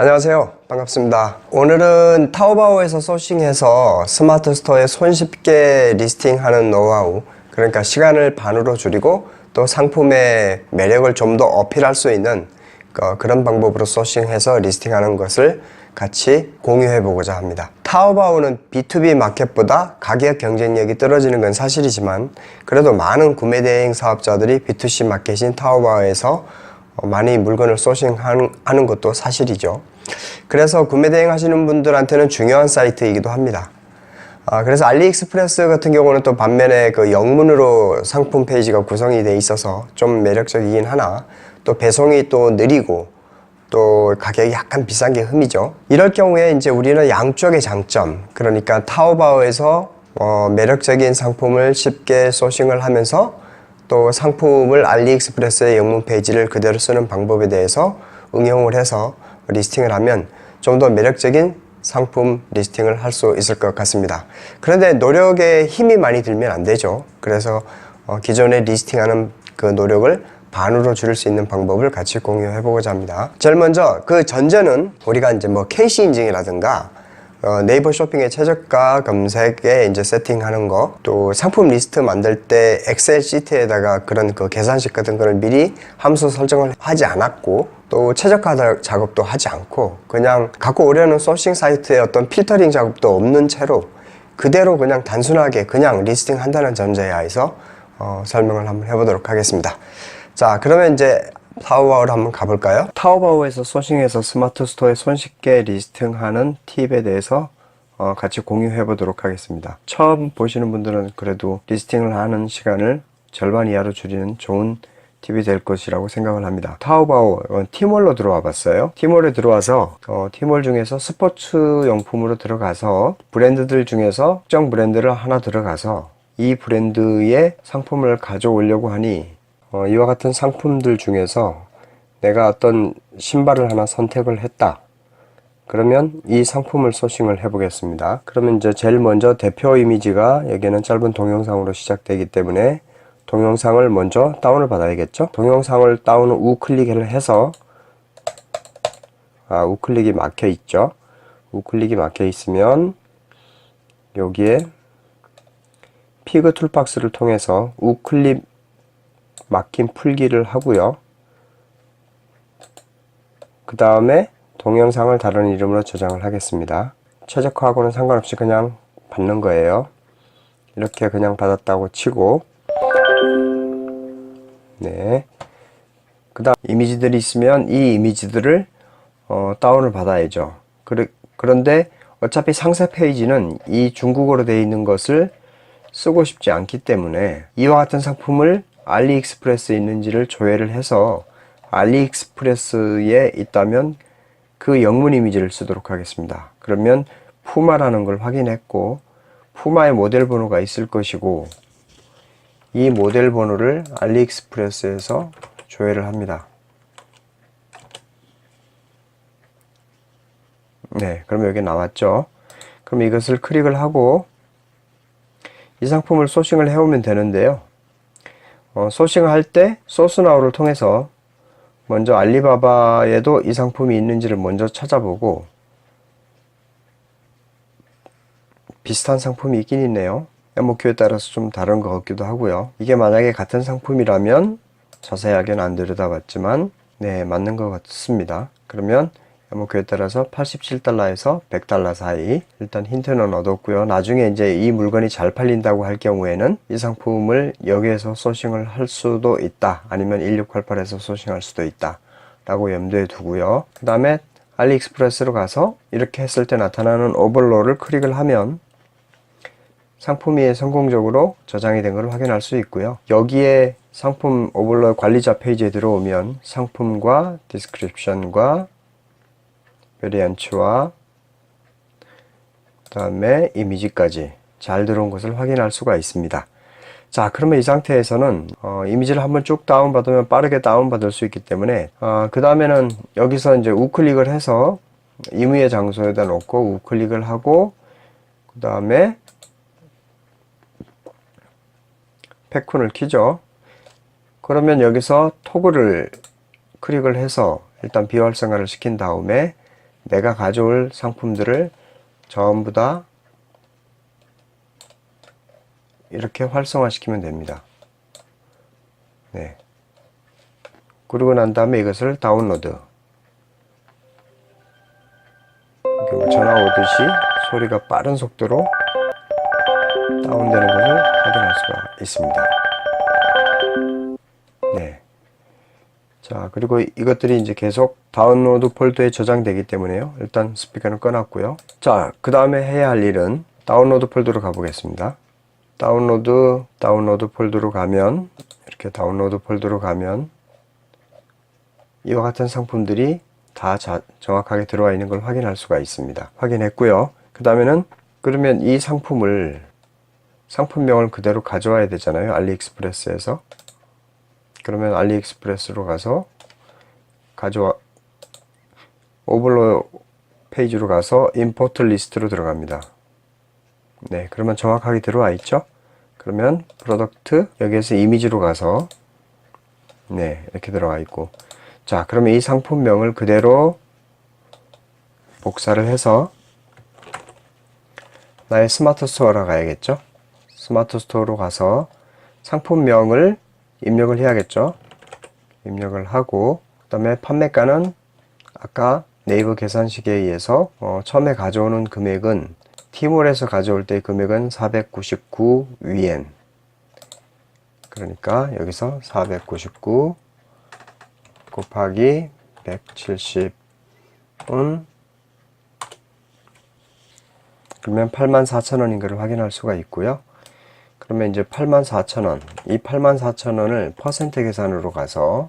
안녕하세요. 반갑습니다. 오늘은 타오바오에서 소싱해서 스마트 스토어에 손쉽게 리스팅하는 노하우, 그러니까 시간을 반으로 줄이고 또 상품의 매력을 좀 더 어필할 수 있는 어, 그런 방법으로 소싱해서 리스팅하는 것을 같이 공유해 보고자 합니다. 타오바오는 B2B 마켓보다 가격 경쟁력이 떨어지는 건 사실이지만 그래도 많은 구매 대행 사업자들이 B2C 마켓인 타오바오에서 어, 많이 물건을 소싱하는 하는 것도 사실이죠. 그래서 구매 대행 하시는 분들한테는 중요한 사이트이기도 합니다. 아, 그래서 알리익스프레스 같은 경우는 또 반면에 그 영문으로 상품 페이지가 구성이 돼 있어서 좀 매력적이긴 하나 또 배송이 또 느리고 또 가격이 약간 비싼 게 흠이죠. 이럴 경우에 이제 우리는 양쪽의 장점, 그러니까 타오바오에서 어, 매력적인 상품을 쉽게 소싱을 하면서 또 상품을 알리익스프레스의 영문 페이지를 그대로 쓰는 방법에 대해서 응용을 해서 리스팅을 하면 좀 더 매력적인 상품 리스팅을 할 수 있을 것 같습니다. 그런데 노력에 힘이 많이 들면 안 되죠. 그래서 어, 기존에 리스팅하는 그 노력을 반으로 줄일 수 있는 방법을 같이 공유해 보고자 합니다. 제일 먼저 그 전제는 우리가 이제 뭐 캐시 인증이라든가 어, 네이버 쇼핑의 최저가 검색에 이제 세팅하는 거, 또 상품 리스트 만들 때 엑셀 시트에다가 그런 그 계산식 같은 거를 미리 함수 설정을 하지 않았고, 또 최저가 자- 작업도 하지 않고, 그냥 갖고 오려는 소싱 사이트에 어떤 필터링 작업도 없는 채로 그대로 그냥 단순하게 그냥 리스팅 한다는 전제하에서 어, 설명을 한번 해보도록 하겠습니다. 자, 그러면 이제 타오바오로 한번 가볼까요? 타오바오에서 소싱해서 스마트 스토어에 손쉽게 리스팅하는 팁에 대해서 어, 같이 공유해 보도록 하겠습니다. 처음 보시는 분들은 그래도 리스팅을 하는 시간을 절반 이하로 줄이는 좋은 팁이 될 것이라고 생각을 합니다. 타오바오 어, 티몰로 들어와 봤어요. 티몰에 들어와서 어, 티몰 중에서 스포츠 용품으로 들어가서 브랜드들 중에서 특정 브랜드를 하나 들어가서 이 브랜드의 상품을 가져오려고 하니 어, 이와 같은 상품들 중에서 내가 어떤 신발을 하나 선택을 했다. 그러면 이 상품을 소싱을 해보겠습니다. 그러면 이제 제일 먼저 대표 이미지가 여기는 짧은 동영상으로 시작되기 때문에 동영상을 먼저 다운을 받아야겠죠? 동영상을 다운 우클릭을 해서 아, 우클릭이 막혀 있죠? 우클릭이 막혀 있으면 여기에 피그 툴박스를 통해서 우클릭 막힌 풀기를 하고요. 그 다음에 동영상을 다른 이름으로 저장을 하겠습니다. 최적화하고는 상관없이 그냥 받는 거예요. 이렇게 그냥 받았다고 치고 네. 그 다음 이미지들이 있으면 이 이미지들을 어, 다운을 받아야죠. 그러, 그런데 어차피 상세 페이지는 이 중국어로 되어 있는 것을 쓰고 싶지 않기 때문에 이와 같은 상품을 알리익스프레스에 있는지를 조회를 해서 알리익스프레스에 있다면 그 영문 이미지를 쓰도록 하겠습니다. 그러면 푸마라는 걸 확인했고 푸마의 모델 번호가 있을 것이고 이 모델 번호를 알리익스프레스에서 조회를 합니다. 네, 그럼 여기 나왔죠. 그럼 이것을 클릭을 하고 이 상품을 소싱을 해오면 되는데요. 어, 소싱을 할 때 소스나우를 통해서 먼저 알리바바에도 이 상품이 있는지를 먼저 찾아보고 비슷한 상품이 있긴 있네요. MOQ에 따라서 좀 다른 것 같기도 하고요. 이게 만약에 같은 상품이라면 자세하게는 안 들여다봤지만 네 맞는 것 같습니다. 그러면 MOQ에 따라서 87달러에서 100달러 사이 일단 힌트는 얻었고요. 나중에 이제 이 물건이 잘 팔린다고 할 경우에는 이 상품을 여기에서 소싱을 할 수도 있다. 아니면 1688에서 소싱할 수도 있다. 라고 염두에 두고요. 그 다음에 알리익스프레스로 가서 이렇게 했을 때 나타나는 오버로를 클릭을 하면 상품이 성공적으로 저장이 된 것을 확인할 수 있고요. 여기에 상품 오버로 관리자 페이지에 들어오면 상품과 디스크립션과 베리안츠와 그 다음에 이미지까지 잘 들어온 것을 확인할 수가 있습니다. 자 그러면 이 상태에서는 어, 이미지를 한번 쭉 다운받으면 빠르게 다운받을 수 있기 때문에 어, 그 다음에는 여기서 이제 우클릭을 해서 임의의 장소에다 놓고 우클릭을 하고 그 다음에 패쿤을 키죠. 그러면 여기서 토글을 클릭을 해서 일단 비활성화를 시킨 다음에 내가 가져올 상품들을 전부 다 이렇게 활성화시키면 됩니다. 네. 그러고 난 다음에 이것을 다운로드. 전화 오듯이 소리가 빠른 속도로 다운되는 것을 확인할 수가 있습니다. 자, 그리고 이것들이 이제 계속 다운로드 폴더에 저장되기 때문에요. 일단 스피커는 꺼놨고요. 자, 그 다음에 해야 할 일은 다운로드 폴더로 가보겠습니다. 다운로드, 다운로드 폴더로 가면, 이렇게 다운로드 폴더로 가면, 이와 같은 상품들이 다 자- 정확하게 들어와 있는 걸 확인할 수가 있습니다. 확인했고요. 그 다음에는, 그러면 이 상품을, 상품명을 그대로 가져와야 되잖아요. 알리익스프레스에서. 그러면 알리익스프레스로 가서 가져와 오버로 페이지로 가서 임포트 리스트로 들어갑니다. 네, 그러면 정확하게 들어와 있죠? 그러면 프로덕트 여기에서 이미지로 가서 네, 이렇게 들어와 있고 자, 그러면 이 상품명을 그대로 복사를 해서 나의 스마트 스토어로 가야겠죠? 스마트 스토어로 가서 상품명을 입력을 해야겠죠. 입력을 하고 그 다음에 판매가는 아까 네이버 계산식에 의해서 어, 처음에 가져오는 금액은 티몰에서 가져올 때 금액은 499 위엔 그러니까 여기서 499 곱하기 170은 그러면 84,000원인 것을 확인할 수가 있고요. 그러면 이제 84,000원, 이 84,000원을 퍼센트 계산으로 가서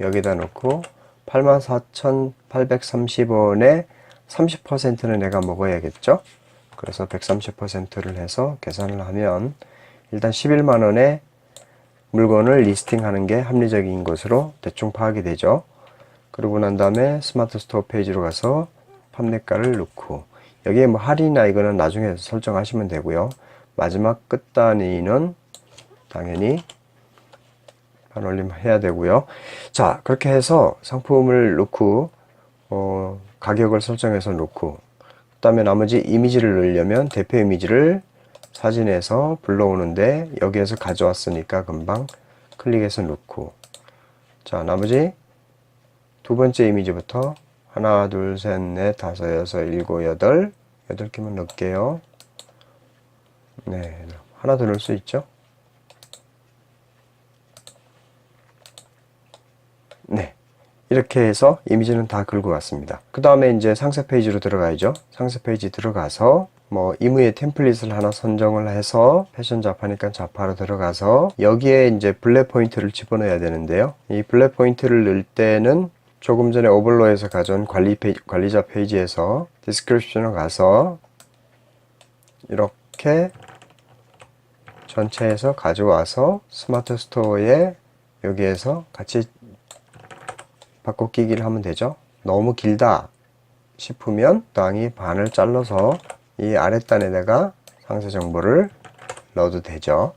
여기다 놓고 84,830원에 30%는 내가 먹어야겠죠? 그래서 130%를 해서 계산을 하면 일단 11만 원에 물건을 리스팅하는 게 합리적인 것으로 대충 파악이 되죠. 그러고 난 다음에 스마트 스토어 페이지로 가서 판매가를 넣고 여기에 뭐 할인이나 이거는 나중에 설정하시면 되고요. 마지막 끝 단위는 당연히 반올림 해야 되고요. 자, 그렇게 해서 상품을 넣고 어, 가격을 설정해서 놓고 그 다음에 나머지 이미지를 넣으려면 대표 이미지를 사진에서 불러오는데 여기에서 가져왔으니까 금방 클릭해서 넣고 자, 나머지 두 번째 이미지부터 하나, 둘, 셋, 넷, 다섯, 여섯, 일곱, 여덟 여덟 개만 넣을게요. 네, 하나 더 넣을 수 있죠? 네. 이렇게 해서 이미지는 다 긁고 왔습니다. 그 다음에 이제 상세 페이지로 들어가야죠. 상세 페이지 들어가서 뭐 이무의 템플릿을 하나 선정을 해서 패션 자파니까 자파로 들어가서 여기에 이제 블랙 포인트를 집어넣어야 되는데요. 이 블랙 포인트를 넣을 때는 조금 전에 오블로에서 가져온 관리 페이지, 관리자 페이지에서 디스크립션을 가서 이렇게 전체에서 가져와서 스마트 스토어에 여기에서 같이 바꿔 끼기를 하면 되죠. 너무 길다 싶으면 땅이 반을 잘라서 이 아랫단에다가 상세 정보를 넣어도 되죠.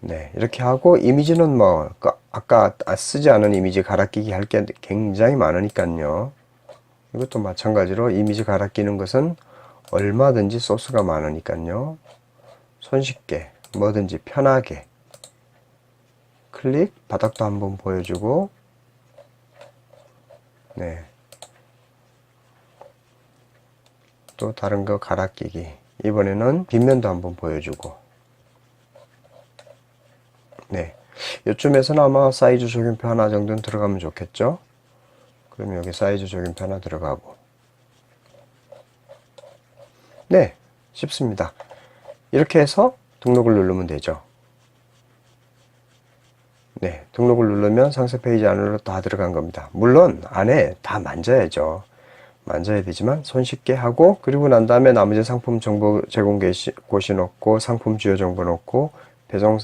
네, 이렇게 하고 이미지는 뭐그 아까 쓰지 않은 이미지 갈아 끼기 할 게 굉장히 많으니까요. 이것도 마찬가지로 이미지 갈아 끼는 것은 얼마든지 소스가 많으니까요. 손쉽게 뭐든지 편하게 클릭 바닥도 한번 보여주고 네. 또 다른 거 갈아 끼기 이번에는 뒷면도 한번 보여주고 네. 요쯤에서는 아마 사이즈 적용표 하나 정도는 들어가면 좋겠죠 그럼 여기 사이즈 적용표 하나 들어가고 네 쉽습니다 이렇게 해서 등록을 누르면 되죠. 네, 등록을 누르면 상세 페이지 안으로 다 들어간 겁니다. 물론 안에 다 만져야죠. 만져야 되지만 손쉽게 하고 그리고 난 다음에 나머지 상품 정보 제공 게시, 곳이 넣고 상품 주요 정보 넣고 배송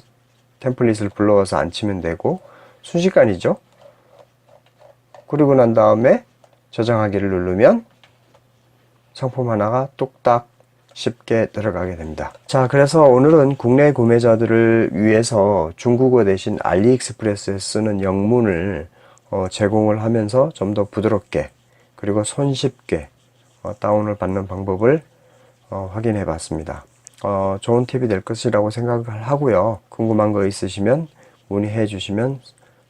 템플릿을 불러와서 앉히면 되고 순식간이죠. 그리고 난 다음에 저장하기를 누르면 상품 하나가 뚝딱 쉽게 들어가게 됩니다. 자, 그래서 오늘은 국내 구매자들을 위해서 중국어 대신 알리익스프레스에 쓰는 영문을 어, 제공을 하면서 좀 더 부드럽게 그리고 손쉽게 어, 다운을 받는 방법을 어, 확인해 봤습니다. 어, 좋은 팁이 될 것이라고 생각을 하고요. 궁금한 거 있으시면 문의해 주시면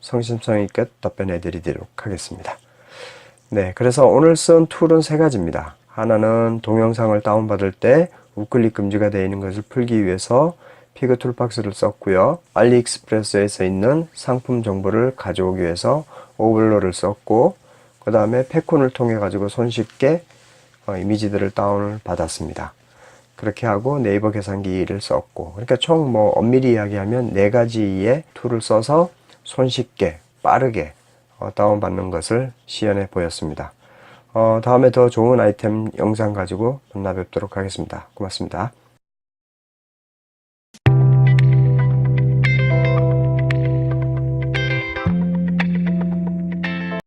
성심성 있게 답변해 드리도록 하겠습니다. 네, 그래서 오늘 쓴 툴은 세 가지입니다. 하나는 동영상을 다운받을 때 우클릭 금지가 되어 있는 것을 풀기 위해서 피그 툴박스를 썼고요. 알리익스프레스에서 있는 상품 정보를 가져오기 위해서 오블러를 썼고, 그 다음에 패콘을 통해 가지고 손쉽게 어, 이미지들을 다운을 받았습니다. 그렇게 하고 네이버 계산기를 썼고, 그러니까 총 뭐 엄밀히 이야기하면 네 가지의 툴을 써서 손쉽게 빠르게 어, 다운받는 것을 시연해 보였습니다. 어, 다음에 더 좋은 아이템 영상 가지고 만나 뵙도록 하겠습니다. 고맙습니다.